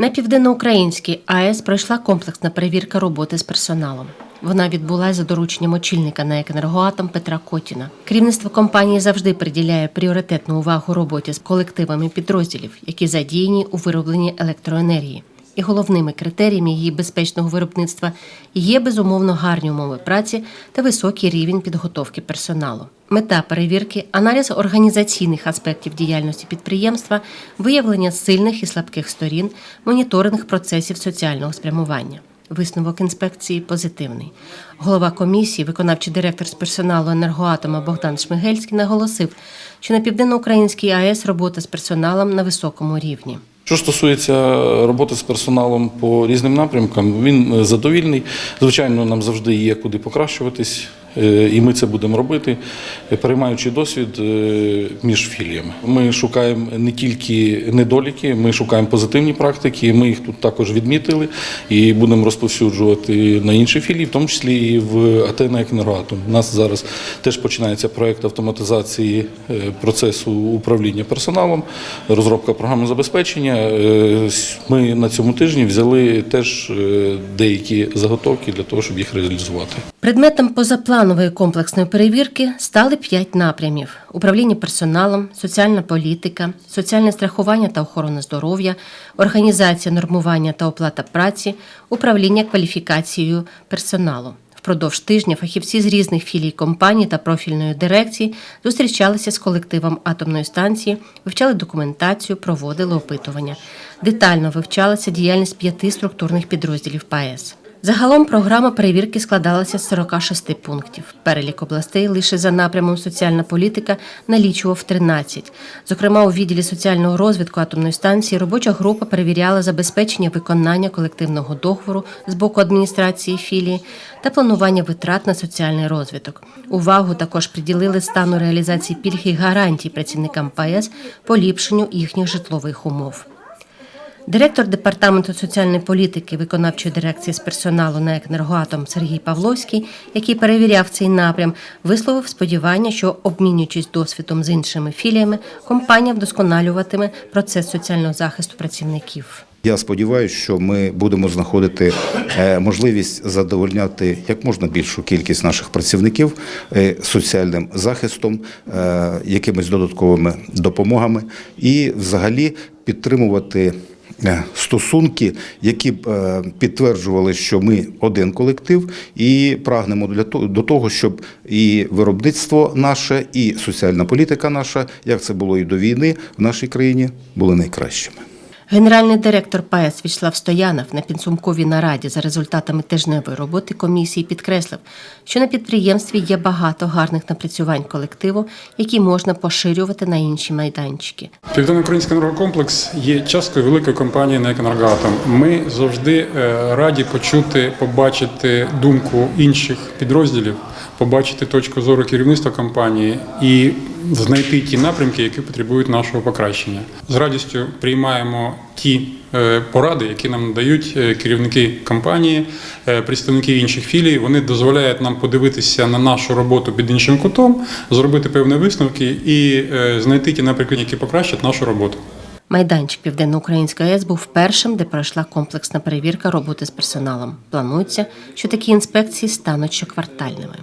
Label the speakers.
Speaker 1: На південноукраїнській АЕС пройшла комплексна перевірка роботи з персоналом. Вона відбулася за дорученням очільника НАЕК «Енергоатом» Петра Котіна. Керівництво компанії завжди приділяє пріоритетну увагу роботі з колективами підрозділів, які задіяні у виробленні електроенергії. І головними критеріями її безпечного виробництва є безумовно гарні умови праці та високий рівень підготовки персоналу. Мета перевірки аналіз організаційних аспектів діяльності підприємства, виявлення сильних і слабких сторін, моніторинг процесів соціального спрямування. Висновок інспекції позитивний. Голова комісії, виконавчий директор з персоналу енергоатома Богдан Шмигельський наголосив, що на південноукраїнській АЕС робота з персоналом на високому рівні.
Speaker 2: Що стосується роботи з персоналом по різним напрямкам, він е, задовільний. Звичайно, нам завжди є куди покращуватись, е, і ми це будемо робити, е, переймаючи досвід е, між філіями. Ми шукаємо не тільки недоліки, ми шукаємо позитивні практики. Ми їх тут також відмітили і будемо розповсюджувати на інші філії, в тому числі і в Атена Енергоатом. У нас зараз теж починається проект автоматизації е, процесу управління персоналом, розробка програми забезпечення. Е, Ми на цьому тижні взяли теж е, деякі заготовки для того, щоб їх реалізувати.
Speaker 1: Предметом позапланової комплексної перевірки стали п'ять напрямів: управління персоналом, соціальна політика, соціальне страхування та охорона здоров'я, організація нормування та оплата праці, управління кваліфікацією персоналу. Впродовж тижня фахівці з різних філій компанії та профільної дирекції зустрічалися з колективом атомної станції, вивчали документацію, проводили опитування. Детально вивчалася діяльність п'яти структурних підрозділів ПАЕС. Загалом програма перевірки складалася з 46 пунктів. Перелік областей лише за напрямом соціальна політика налічував 13. Зокрема, у відділі соціального розвитку атомної станції робоча група перевіряла забезпечення виконання колективного договору з боку адміністрації філії та планування витрат на соціальний розвиток. Увагу також приділили стану реалізації пільг і гарантій працівникам ПАЕС поліпшенню їхніх житлових умов. Директор департаменту соціальної політики виконавчої дирекції з персоналу на «Енергоатом» Сергій Павловський, який перевіряв цей напрям, висловив сподівання, що обмінюючись досвідом з іншими філіями, компанія вдосконалюватиме процес соціального захисту працівників.
Speaker 3: Я сподіваюся, що ми будемо знаходити е, можливість задовольняти як можна більшу кількість наших працівників е, соціальним захистом, е, якимись додатковими допомогами і взагалі підтримувати. Е, Стосунки, які б е, підтверджували, що ми один колектив, і прагнемо для того до того, щоб і виробництво наше, і соціальна політика наша, як це було і до війни, в нашій країні були найкращими.
Speaker 1: Генеральний директор ПАЕС Вячеслав Стоянов на підсумковій нараді за результатами тижневої роботи комісії підкреслив, що на підприємстві є багато гарних напрацювань колективу, які можна поширювати на інші майданчики.
Speaker 4: Південноукраїнський енергокомплекс є часткою великої компанії «НЕК «Енергоатом». Ми завжди е, раді почути, побачити думку інших підрозділів, побачити точку зору керівництва компанії і знайти ті напрямки, які потребують нашого покращення. З радістю приймаємо ті е, поради, які нам надають е, керівники компанії, е, представники інших філій. Вони дозволяють нам подивитися на нашу роботу під іншим кутом, зробити певні висновки і знайти ті напрямки, які покращать нашу роботу.
Speaker 1: Майданчик Південноукраїнської АЕС був першим, де пройшла комплексна перевірка роботи з персоналом. Планується, що такі інспекції стануть щоквартальними.